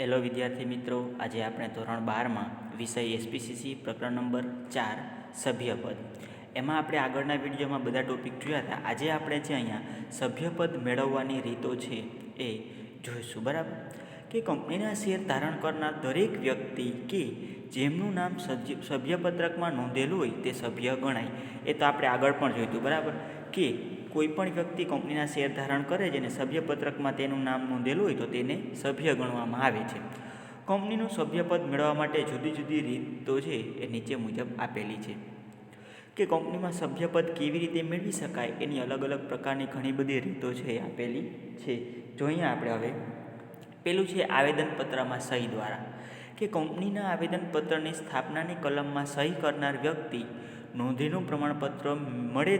Hello વિદ્યાર્થી મિત્રો. આજે આપણે ધોરણ બારમાં વિષય એસપીસીસી પ્રકરણ નંબર ચાર, સભ્યપદ. એમાં આપણે આગળના વિડીયોમાં બધા ટોપિક જોયા હતા. આજે આપણે જે અહીંયા સભ્યપદ મેળવવાની રીતો છે એ જોઈશું, બરાબર? કે કંપનીના શેર ધારણ કરનાર દરેક વ્યક્તિ કે જેમનું નામ સભ્યપત્રકમાં નોંધેલું હોય તે સભ્ય ગણાય. એ તો આપણે આગળ પણ જોયું હતું બરાબર? કે કોઈ પણ વ્યક્તિ કંપનીના શેર ધારણ કરે છે અને સભ્યપત્રકમાં તેનું નામ નોંધેલું હોય તો તેને સભ્ય ગણવામાં આવે છે. કંપનીનું સભ્યપદ મેળવવા માટે જુદી જુદી રીતો છે એ નીચે મુજબ આપેલી છે. કે કંપનીમાં સભ્યપદ કેવી રીતે મેળવી શકાય એની અલગ અલગ પ્રકારની ઘણી બધી રીતો છે આપેલી છે. જો અહીંયા આપણે હવે પેલું છે આવેદનપત્રમાં સહી દ્વારા. કે કંપનીના આવેદનપત્રની સ્થાપનાની કલમમાં સહી કરનાર વ્યક્તિ નોંધણીનું પ્રમાણપત્ર મળે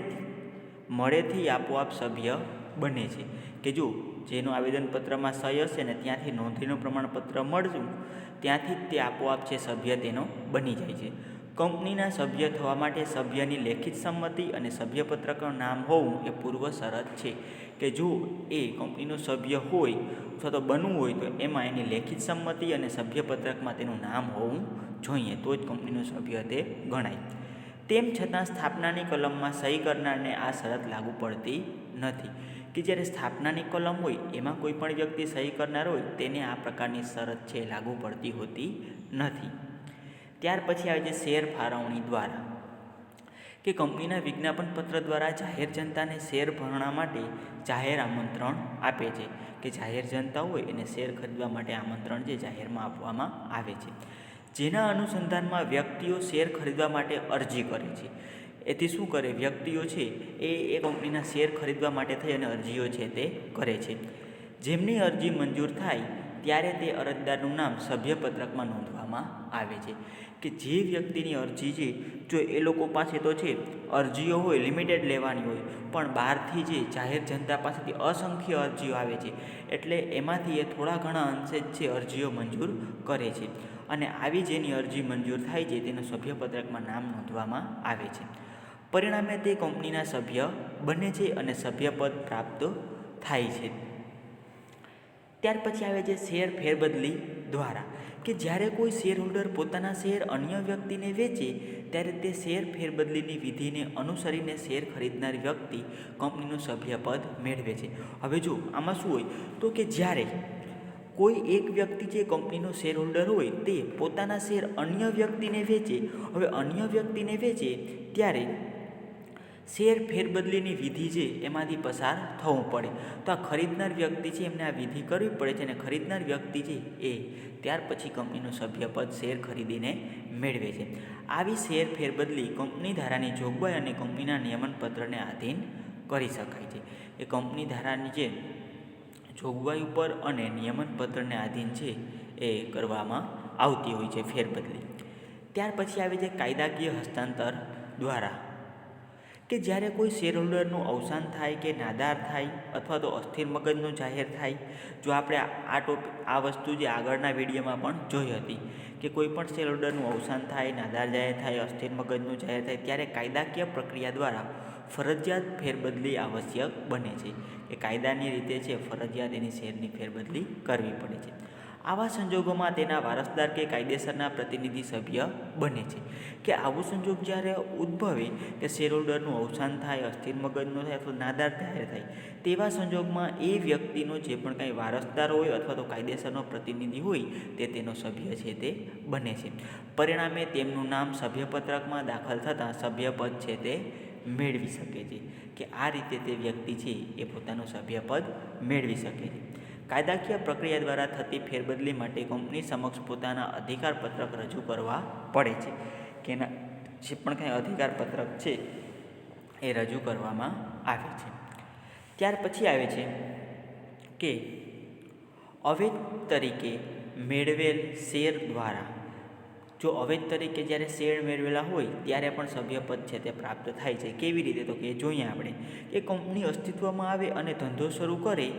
મળેથી આપોઆપ સભ્ય બને છે. કે જો જેનું આવેદનપત્રમાં સહી હશે ને ત્યાંથી નોંધણીનું પ્રમાણપત્ર મળશું, ત્યાંથી જ તે આપોઆપ છે સભ્ય તેનો બની જાય છે. કંપનીના સભ્ય થવા માટે સભ્યની લેખિત સંમતિ અને સભ્યપત્રકનું નામ હોવું એ પૂર્વ શરત છે. કે જો એ કંપનીનો સભ્ય હોય અથવા તો બનવું હોય તો એમાં એની લેખિત સંમતિ અને સભ્યપત્રકમાં તેનું નામ હોવું જોઈએ, તો જ કંપનીનો સભ્ય તે ગણાય. તેમ છતાં સ્થાપનાની કલમમાં સહી કરનારને આ શરત લાગુ પડતી નથી કે જ્યારે સ્થાપનાની કલમ હોય, એમાં કોઈ પણ વ્યક્તિ સહી કરનાર હોય, તેને આ પ્રકારની શરત છે લાગુ પડતી હોતી નથી. ત્યાર પછી આવે છે શેર ફાળવણી દ્વારા કે કંપનીના વિજ્ઞાપન પત્ર દ્વારા જાહેર જનતાને શેર ભરણા માટે જાહેર આમંત્રણ આપે છે કે જાહેર જનતા હોય એને શેર ખરીદવા માટે આમંત્રણ જે જાહેરમાં આપવામાં આવે છે. જેના અનુસંધાનમાં વ્યક્તિઓ શેર ખરીદવા માટે અરજી કરે છે. એથી શું કરે? વ્યક્તિઓ છે એ એ કંપનીના શેર ખરીદવા માટે થઈ અને અરજીઓ છે તે કરે છે. જેમની અરજી મંજૂર થાય ત્યારે તે અરજદારનું નામ સભ્યપત્રકમાં નોંધવામાં આવે છે કે જે વ્યક્તિની અરજી છે, જો એ લોકો પાસે તો છે, અરજીઓ હોય, લિમિટેડ લેવાની હોય, પણ બહારથી જે જાહેર જનતા પાસેથી અસંખ્ય અરજીઓ આવે છે, એટલે એમાંથી એ થોડા ઘણા અંશે જ છે અરજીઓ મંજૂર કરે છે અને આવી જેની અરજી મંજૂર થાય છે, તેનું સભ્યપત્રકમાં નામ નોંધવામાં આવે છે. પરિણામે તે કંપનીના સભ્ય બને છે અને સભ્યપદ પ્રાપ્ત થાય છે. ત્યાર પછી આવે છે શેર ફેરબદલી દ્વારા. કે જ્યારે કોઈ શેર હોલ્ડર પોતાના શેર અન્ય વ્યક્તિને વેચે, ત્યારે તે શેર ફેરબદલીની વિધિને અનુસરીને શેર ખરીદનાર વ્યક્તિ કંપનીનું સભ્યપદ મેળવે છે. હવે જો આમાં શું હોય? તો કે જ્યારે કોઈ એક વ્યક્તિ જે કંપનીનો શેર હોલ્ડર હોય, તે પોતાના શેર અન્ય વ્યક્તિને વેચે, હવે અન્ય વ્યક્તિને વેચે, ત્યારે શેર ફેરબદલીની વિધિ છે, એમાંથી પસાર થવું પડે. તો આ ખરીદનાર વ્યક્તિ છે, એમને આ વિધિ કરવી પડે છે અને ખરીદનાર વ્યક્તિ છે, એ ત્યાર પછી કંપનીનું સભ્યપદ શેર ખરીદીને મેળવે છે. આવી શેર ફેરબદલી કંપની ધારાની જોગવાઈ અને કંપનીના નિયમનપત્રને આધીન કરી શકાય છે. એ કંપની ધારાની જે જોગવાઈ ઉપર અને નિયમનપત્રને આધીન છે, એ કરવામાં આવતી હોય છે ફેરબદલી. ત્યાર પછી આવે છે કાયદાકીય હસ્તાંતર દ્વારા કે જ્યારે કોઈ શેરહોલ્ડરનું અવસાન થાય કે નાદાર થાય અથવા તો અસ્થિર મગજનું જાહેર થાય, જો આપણે આ ટોપિક આ વસ્તુ જે આગળના વિડીયોમાં પણ જોઈ હતી કે કોઈ પણ શેરહોલ્ડરનું અવસાન થાય, નાદાર જાહેર થાય, અસ્થિર મગજનું જાહેર થાય, ત્યારે કાયદાકીય પ્રક્રિયા દ્વારા ફરજિયાત ફેરબદલી આવશ્યક બને છે. કે કાયદાની રીતે છે, ફરજિયાત એની શેરની ફેરબદલી કરવી પડે છે. આવા સંજોગોમાં તેના વારસદાર કે કાયદેસરના પ્રતિનિધિ સભ્ય બને છે. કે આવું સંજોગ જ્યારે ઉદ્ભવે કે શેરહોલ્ડરનું અવસાન થાય, અસ્થિર મગજનો થાય અથવા નાદાર જાહેર થાય, તેવા સંજોગમાં એ વ્યક્તિનો જે પણ કાંઈ વારસદાર હોય અથવા તો કાયદેસરનો પ્રતિનિધિ હોય, તે તેનો સભ્ય છે તે બને છે. પરિણામે તેમનું નામ સભ્યપત્રકમાં દાખલ થતાં સભ્યપદ છે તે મેળવી શકે છે. કે આ રીતે તે વ્યક્તિ છે એ પોતાનું સભ્યપદ મેળવી શકે છે. કાયદાકીય પ્રક્રિયા દ્વારા થતી ફેરબદલી માટે કંપની સમક્ષ પોતાના અધિકાર પત્રક રજૂ કરવા પડે છે. કે જે પણ કાંઈ અધિકાર પત્રક છે, એ રજૂ કરવામાં આવે છે. ત્યાર પછી આવે છે કે અવૈધ તરીકે મેળવેલ શેર દ્વારા, જો અવૈધ તરીકે જ્યારે શેર મેળવેલા હોય, ત્યારે પણ સભ્યપદ છે તે પ્રાપ્ત થાય છે. કેવી રીતે? તો કે જોઈએ આપણે. કે કંપની અસ્તિત્વમાં આવે અને ધંધો શરૂ કરે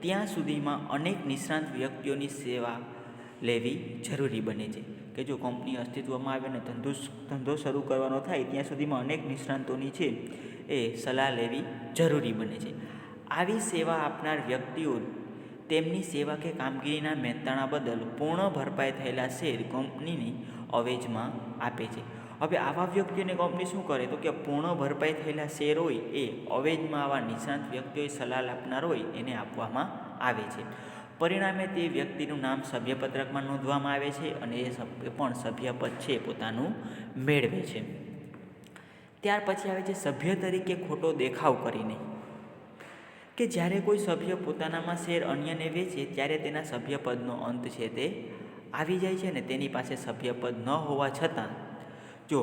ત્યાં સુધીમાં અનેક નિષ્ણાંત વ્યક્તિઓની સેવા લેવી જરૂરી બને છે. કે જો કંપની અસ્તિત્વમાં આવે અને ધંધો ધંધો શરૂ કરવાનો થાય, ત્યાં સુધીમાં અનેક નિષ્ણાંતોની છે એ સલાહ લેવી જરૂરી બને છે. આવી સેવા આપનાર વ્યક્તિઓ તેમની સેવા કે કામગીરીના મહેતાણા બદલ પૂર્ણ ભરપાઈ થયેલા શેર કંપનીની અવેજમાં આપે છે. હવે આવા વ્યક્તિઓને કંપની શું કરે? તો કે પૂર્ણ ભરપાઈ થયેલા શેર હોય એ અવેજમાં આવા નિષ્ણાંત વ્યક્તિઓએ સલાહ આપનાર હોય એને આપવામાં આવે છે. પરિણામે તે વ્યક્તિનું નામ સભ્યપત્રકમાં નોંધવામાં આવે છે અને એ સભ્ય પણ સભ્યપદ છે પોતાનું મેળવે છે. ત્યાર પછી આવે છે સભ્ય તરીકે ખોટો દેખાવ કરીને. કે જ્યારે કોઈ સભ્ય પોતાનામાં શેર અન્યને વેચે ત્યારે તેના સભ્યપદનો અંત છે તે આવી જાય છે ને તેની પાસે સભ્યપદ ન હોવા છતાં જો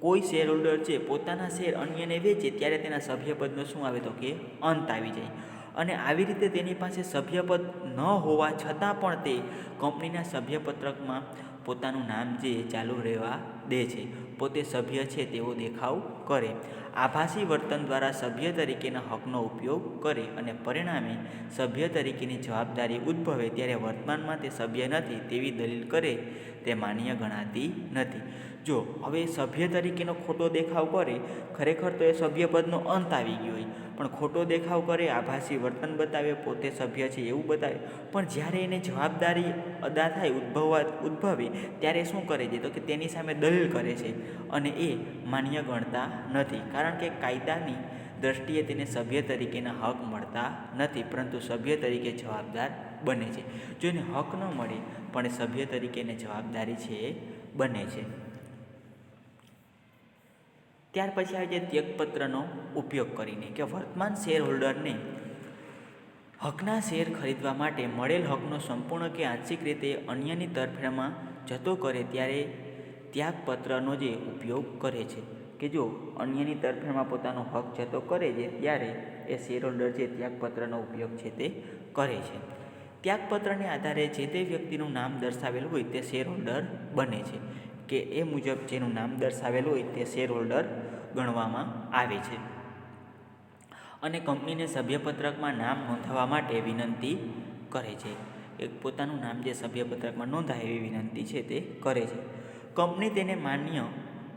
કોઈ શેર હોલ્ડર છે, પોતાના શેર અન્યને વેચે, ત્યારે તેના સભ્યપદનો શું આવે તો કે અંત આવી જાય. અને આવી રીતે તેની પાસે સભ્યપદ ન હોવા છતાં પણ તે કંપનીના સભ્યપત્રકમાં પોતાનું નામ જે ચાલુ રહેવા દે છે, પોતે સભ્ય છે તેવો દેખાવ કરે. આભાસી વર્તન દ્વારા સભ્ય તરીકેના હકનો ઉપયોગ કરે અને પરિણામે સભ્ય તરીકેની જવાબદારી ઉદ્ભવે ત્યારે વર્તમાનમાં તે સભ્ય નથી તેવી દલીલ કરે તે માન્ય ગણાતી નથી. જો હવે સભ્ય તરીકેનો ખોટો દેખાવ કરે, ખરેખર તો એ સભ્યપદનો અંત આવી ગયો હોય. પણ ખોટો દેખાવ કરે, આભાસી વર્તન બતાવે, પોતે સભ્ય છે એવું બતાવે. પણ જ્યારે એને જવાબદારી અદા થાય, ઉદ્ભવવા, ઉદ્ભવે, ત્યારે શું કરે છે? તો કે તેની સામે દલીલ કરે છે. અને એ માન્ય ગણતા નથી. કારણ કે કાયદાની દ્રષ્ટિએ તેને સભ્ય તરીકેના હક મળતા નથી, પરંતુ સભ્ય તરીકે જવાબદાર બને છે. જો એને હક ન મળે, પણ સભ્ય તરીકેને જવાબદારી છે એ બને છે. ત્યાર પછી આવે છે ત્યગપત્રનો ઉપયોગ કરીને કે વર્તમાન શેર હોલ્ડરને હકના શેર ખરીદવા માટે મળેલ હકનો સંપૂર્ણ કે આંશિક રીતે અન્યની તરફેણમાં જતો કરે ત્યારે ત્યાગપત્રનો જે ઉપયોગ કરે છે. કે જો અન્યની તરફેણમાં પોતાનો હક જતો કરે છે, ત્યારે એ શેર હોલ્ડર છે ત્યાગપત્રનો ઉપયોગ છે તે કરે છે. ત્યાગપત્રને આધારે જે તે વ્યક્તિનું નામ દર્શાવેલું હોય તે શેર હોલ્ડર બને છે. કે એ મુજબ જેનું નામ દર્શાવેલું હોય તે શેર હોલ્ડર ગણવામાં આવે છે. અને કંપનીને સભ્યપત્રકમાં નામ નોંધાવવા માટે વિનંતી કરે છે. એક પોતાનું નામ જે સભ્યપત્રકમાં નોંધાય એવી વિનંતી છે તે કરે છે. કંપની તેને માન્ય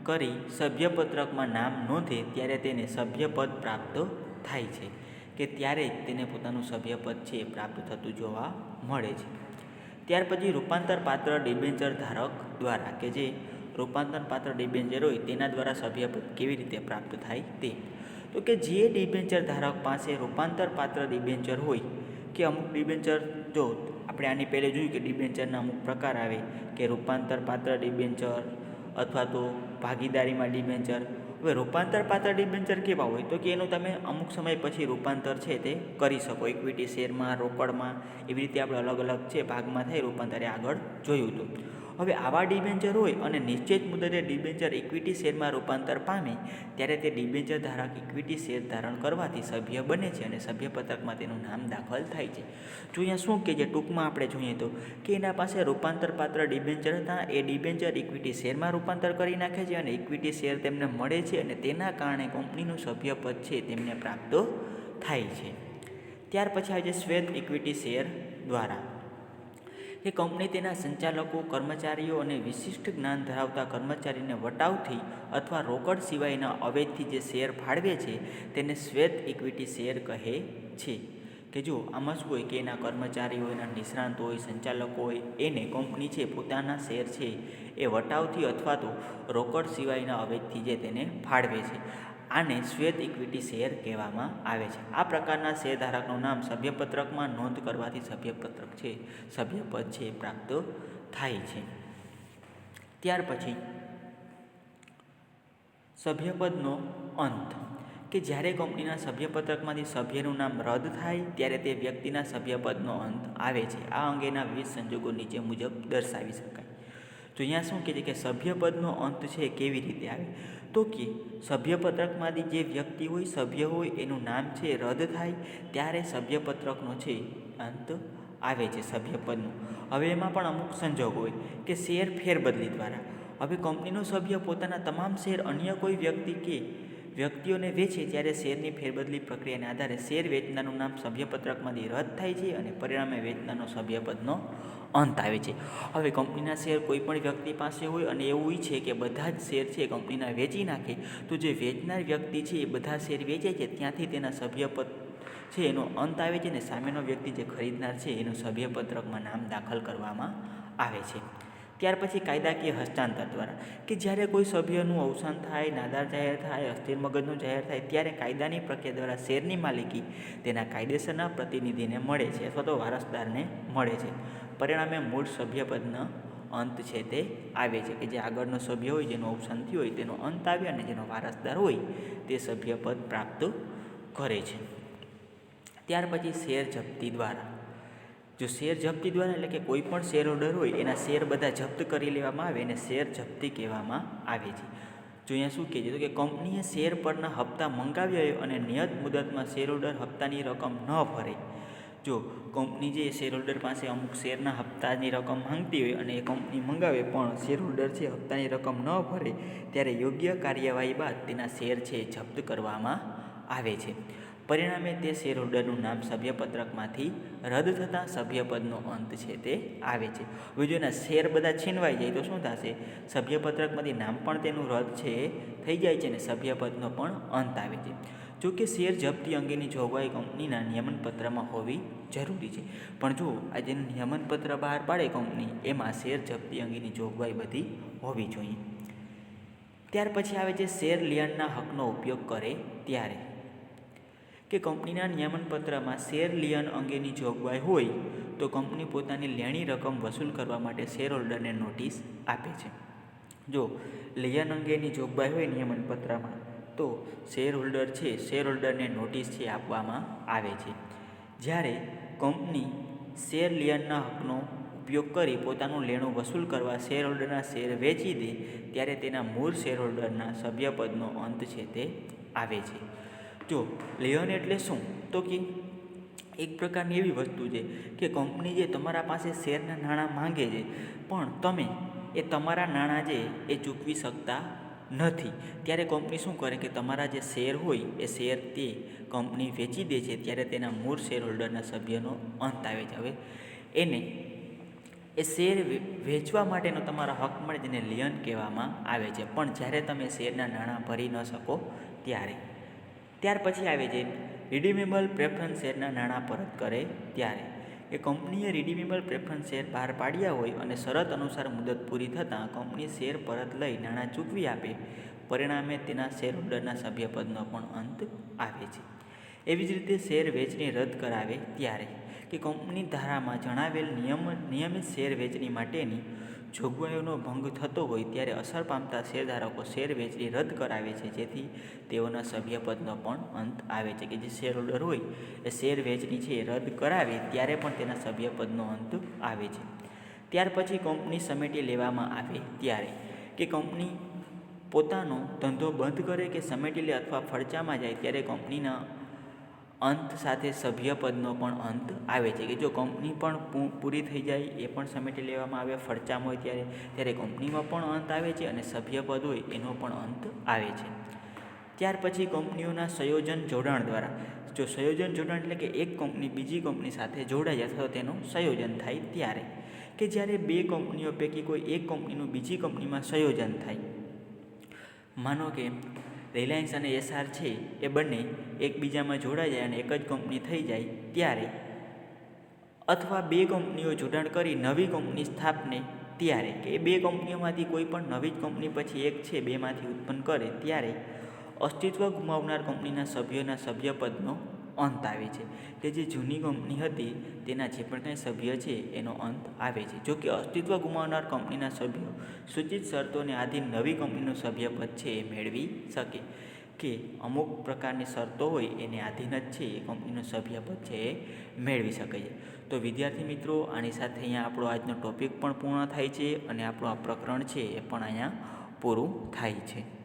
કરી સભ્યપત્રકમાં નામ નોંધે ત્યારે તેને સભ્યપદ પ્રાપ્ત થાય છે કે ત્યારે તેને પોતાનું સભ્યપદ છે એ પ્રાપ્ત થતું જોવા મળે છે. ત્યાર પછી રૂપાંતર પાત્ર ડિબેન્ચર ધારક દ્વારા કે જે રૂપાંતર પાત્ર ડિબેન્ચર હોય તેના દ્વારા સભ્યપદ કેવી રીતે પ્રાપ્ત થાય તે. તો કે જે ડિબેન્ચર ધારક પાસે રૂપાંતર પાત્ર ડિબેન્ચર હોય કે અમુક ડિબેન્ચર જો આપણે આની પહેલે જોયું કે ડિબેન્ચરના અમુક પ્રકાર આવે કે રૂપાંતર પાત્ર ડિબેન્ચર અથવા તો ભાગીદારીમાં ડિબેન્ચર હવે રૂપાંતર પાત્ર ડિબેન્ચર કેવા હોય? તો કે એનું તમે અમુક સમય પછી રૂપાંતર છે તે કરી શકો. ઇક્વિટી શેરમાં રોકડમાં એવી રીતે આપણે અલગ અલગ છે ભાગમાં થઈ રૂપાંતરે આગળ જોયું હતું. હવે આવા ડિબેન્ચર હોય અને નિશ્ચિત મુદતે ડિબેન્ચર ઇક્વિટી શેરમાં રૂપાંતર પામે, ત્યારે તે ડિબેન્ચર ધારક ઇક્વિટી શેર ધારણ કરવાથી સભ્ય બને છે અને સભ્યપત્રકમાં તેનું નામ દાખલ થાય છે. જો અહીંયા શું કે જે ટૂંકમાં આપણે જોઈએ તો, કે એના પાસે રૂપાંતર પાત્ર ડિબેન્ચર હતા, એ ડિબેન્ચર ઇક્વિટી શેરમાં રૂપાંતર કરી નાખે છે અને ઇક્વિટી શેર તેમને મળે છે અને તેના કારણે કંપનીનું સભ્યપદ છે તેમને પ્રાપ્ત થાય છે. ત્યાર પછી આવે છે શ્વેત ઇક્વિટી શેર દ્વારા કે કંપની તેના સંચાલકો, કર્મચારીઓ અને વિશિષ્ટ જ્ઞાન ધરાવતા કર્મચારીને વટાવથી અથવા રોકડ સિવાયના અવેજથી જે શેર ફાળવે છે, તેને શ્વેત ઇક્વિટી શેર કહે છે. કે જો આમાં શું હોય કે એના કર્મચારીઓ, એના નિષ્ણાંત હોય, સંચાલકો હોય, એને કંપની છે, પોતાના શેર છે, એ વટાવથી અથવા તો રોકડ સિવાયના અવેજથી જે તેને ફાળવે છે. આને શ્વેત ઇક્વિટી શેર કહેવામાં આવે છે. આ પ્રકારના શેરધારકનું નામ સભ્યપત્રકમાં નોંધ કરવાથી સભ્યપત્રક છે, સભ્યપદ છે પ્રાપ્ત થાય છે. ત્યાર પછી, સભ્યપદનો અંત. કે જ્યારે કંપનીના સભ્યપત્રકમાંથી સભ્યનું નામ રદ થાય, ત્યારે તે વ્યક્તિના સભ્યપદનો અંત આવે છે. આ અંગેના વિવિધ સંજોગો નીચે મુજબ દર્શાવી શકાય. તો અહીંયા શું કહે છે કે સભ્યપદનો અંત છે, કેવી રીતે આવે? તો કે સભ્યપત્રકમાંથી જે વ્યક્તિ હોય, સભ્ય હોય, એનું નામ છે, રદ થાય, ત્યારે સભ્યપત્રકનો છે, અંત આવે છે સભ્યપદનું. હવે એમાં પણ અમુક સંજોગ હોય કે શેર ફેરબદલી દ્વારા. હવે કંપનીનો સભ્ય પોતાના તમામ શેર અન્ય કોઈ વ્યક્તિ કે વ્યક્તિઓને વેચે ત્યારે શેરની ફેરબદલી પ્રક્રિયાને આધારે શેર વેચનારનું નામ સભ્યપત્રકમાંથી રદ થાય છે અને પરિણામે વેચનારનો સભ્યપદનો અંત આવે છે. હવે કંપનીના શેર કોઈ પણ વ્યક્તિ પાસે હોય અને એવું ઈચ્છે કે બધા જ શેર છે કંપનીના વેચી નાખે, તો જે વેચનાર વ્યક્તિ છે એ બધા શેર વેચે છે, ત્યાંથી તેના સભ્યપદ છે એનો અંત આવે છે અને સામેનો વ્યક્તિ જે ખરીદનાર છે એનું સભ્યપત્રકમાં નામ દાખલ કરવામાં આવે છે. ત્યાર પછી કાયદાકીય હસ્તાંતર દ્વારા. કે જ્યારે કોઈ સભ્યનું અવસાન થાય, નાદાર જાહેર થાય, અસ્થિર મગજનું જાહેર થાય, ત્યારે કાયદાની પ્રક્રિયા દ્વારા શેરની માલિકી તેના કાયદેસરના પ્રતિનિધિને મળે છે અથવા તો વારસદારને મળે છે. પરિણામે મૂળ સભ્યપદનો અંત છે તે આવે છે કે જે આગળનો સભ્ય હોય, જેનું અવસાન થયું હોય, તેનો અંત આવે અને જેનો વારસદાર હોય, તે સભ્યપદ પ્રાપ્ત કરે છે. ત્યાર પછી શેર જપ્તી દ્વારા જો શેર જપ્તી દ્વારા એટલે કે કોઈ પણ શેર ઓર્ડર હોય, એના શેર બધા જપ્ત કરી લેવામાં આવે, એને શેર જપ્તી કહેવામાં આવે છે. જો અહીંયા શું કહે તો કે કંપનીએ શેર પરના હપ્તા મંગાવ્યા હોય અને નિયત મુદતમાં શેર ઓર્ડર હપ્તાની રકમ ન ભરે. જો કંપની જે શેર હોલ્ડર પાસે અમુક શેરના હપ્તાની રકમ માંગતી હોય અને એ કંપની મંગાવે, પણ શેર હોલ્ડર છે, હપ્તાની રકમ ન ભરે, ત્યારે યોગ્ય કાર્યવાહી બાદ તેના શેર છે જપ્ત કરવામાં આવે છે. પરિણામે તે શેર હોલ્ડરનું નામ સભ્યપત્રકમાંથી રદ થતાં સભ્યપદનો અંત છે તે આવે છે. હવે જો શેર બધા છીનવાઈ જાય તો શું થશે? સભ્યપત્રકમાંથી નામ પણ તેનું રદ છે, થઈ જાય છે અને સભ્યપદનો પણ અંત આવે છે. જો કે શેર જપ્તી અંગેની જોગવાઈ કંપનીના નિયમનપત્રમાં હોવી જરૂરી છે. પણ જો આ જેનું નિયમનપત્ર બહાર પાડે કંપની, એમાં શેર જપ્તી અંગેની જોગવાઈ બધી હોવી જોઈએ. ત્યાર પછી આવે છે શેર લિયનના હકનો ઉપયોગ કરે ત્યારે. કે કંપનીના નિયમનપત્રમાં શેર લિયન અંગેની જોગવાઈ હોય, તો કંપની પોતાની લેણી રકમ વસૂલ કરવા માટે શેર હોલ્ડરને નોટિસ આપે છે. જો લિયન અંગેની જોગવાઈ હોય નિયમનપત્રમાં, તો શેર હોલ્ડર છે, શેર હોલ્ડરને નોટિસ છે આપવામાં આવે છે. જ્યારે કંપની શેર લિયનના હકનો ઉપયોગ કરી પોતાનું લેણું વસૂલ કરવા શેર હોલ્ડરના શેર વેચી દે, ત્યારે તેના મૂળ શેર હોલ્ડરના સભ્યપદનો અંત છે તે આવે છે. જો લિયન એટલે શું? તો કે એક પ્રકારની એવી વસ્તુ છે કે કંપની જે તમારા પાસે શેરના નાણાં માંગે છે, પણ તમે એ તમારા નાણાં જે એ ચૂકવી શકતા નથી. ત્યારે કંપની શું કરે કે તમારા જે શેર હોય, એ શેર તે કંપની વેચી દે છે, ત્યારે તેના મૂળ શેર હોલ્ડરના સભ્યનો અંત આવે છે. હવે એને એ શેર વેચવા માટેનો તમારો હક મળે જેને લિયન કહેવામાં આવે છે. પણ જ્યારે તમે શેરના નાણાં ભરી ન શકો, ત્યારે ત્યાર પછી આવે છે રિડીમેબલ પ્રેફરન્સ શેરના નાણાં પરત કરે ત્યારે. કે કંપનીએ રિડીમેબલ પ્રેફરન્સ શેર બહાર પાડ્યા હોય અને શરત અનુસાર મુદત પૂરી થતાં કંપની શેર પરત લઈ નાણાં ચૂકવી આપે. પરિણામે તેના શેર હોલ્ડરના સભ્યપદનો પણ અંત આવે છે. એવી જ રીતે શેર વેચણી રદ કરાવે ત્યારે. કે કંપની ધારામાં જણાવેલ નિયમ, નિયમિત શેર વેચણી માટેની જોગવાઈઓનો ભંગ થતો હોય ત્યારે અસર પામતા શેરધારકો શેર વેચી રદ કરાવે છે. જેથી તેઓના સભ્યપદનો પણ અંત આવે છે કે જે શેર હોલ્ડર હોય એ શેર વેચની છે એ રદ કરાવે ત્યારે પણ તેના સભ્યપદનો અંત આવે છે. ત્યાર પછી કંપની સમેટી લેવામાં આવે ત્યારે કે કંપની પોતાનો ધંધો બંધ કરે કે સમેટી લે અથવા ફરચામાં જાય ત્યારે કંપનીના અંત સાથે સભ્યપદનો પણ અંત આવે છે કે જો કંપની પણ પૂરી થઈ જાય એ પણ સમેટી લેવામાં આવે, ફરચામ હોય ત્યારે ત્યારે કંપનીમાં પણ અંત આવે છે અને સભ્યપદ હોય એનો પણ અંત આવે છે. ત્યાર પછી કંપનીઓના સંયોજન જોડાણ દ્વારા, જો સંયોજન જોડાણ એટલે કે એક કંપની બીજી કંપની સાથે જોડાય અથવા તેનું સંયોજન થાય ત્યારે, કે જ્યારે બે કંપનીઓ પૈકી કોઈ એક કંપનીનું બીજી કંપનીમાં સંયોજન થાય. માનો કે રિલાયન્સ અને એસઆર છે એ બંને એકબીજામાં જોડાઈ જાય અને એક જ કંપની થઈ જાય ત્યારે. અથવા બે કંપનીઓ જોડાણ કરી નવી કંપની સ્થાપને ત્યારે કે બે કંપનીઓમાંથી કોઈ પણ નવી જ કંપની પછી એક છે બેમાંથી ઉત્પન્ન કરે ત્યારે અસ્તિત્વ ગુમાવનાર કંપનીના સભ્યોના સભ્યપદનો અંત આવે છે. કે જે જૂની કંપની હતી, તેના જે પણ કંઈ સભ્ય છે, એનો અંત આવે છે. જોકે અસ્તિત્વ ગુમાવનાર કંપનીના સભ્યો સૂચિત શરતોને આધીન નવી કંપનીનું સભ્યપદ છે એ મેળવી શકે. કે અમુક પ્રકારની શરતો હોય, એને આધીન જ છે એ કંપનીનું સભ્યપદ છે એ મેળવી શકે છે. તો વિદ્યાર્થી મિત્રો, આની સાથે અહીંયા આપણો આજનો ટોપિક પણ પૂર્ણ થાય છે અને આપણું આ પ્રકરણ છે એ પણ અહીંયા પૂરું થાય છે.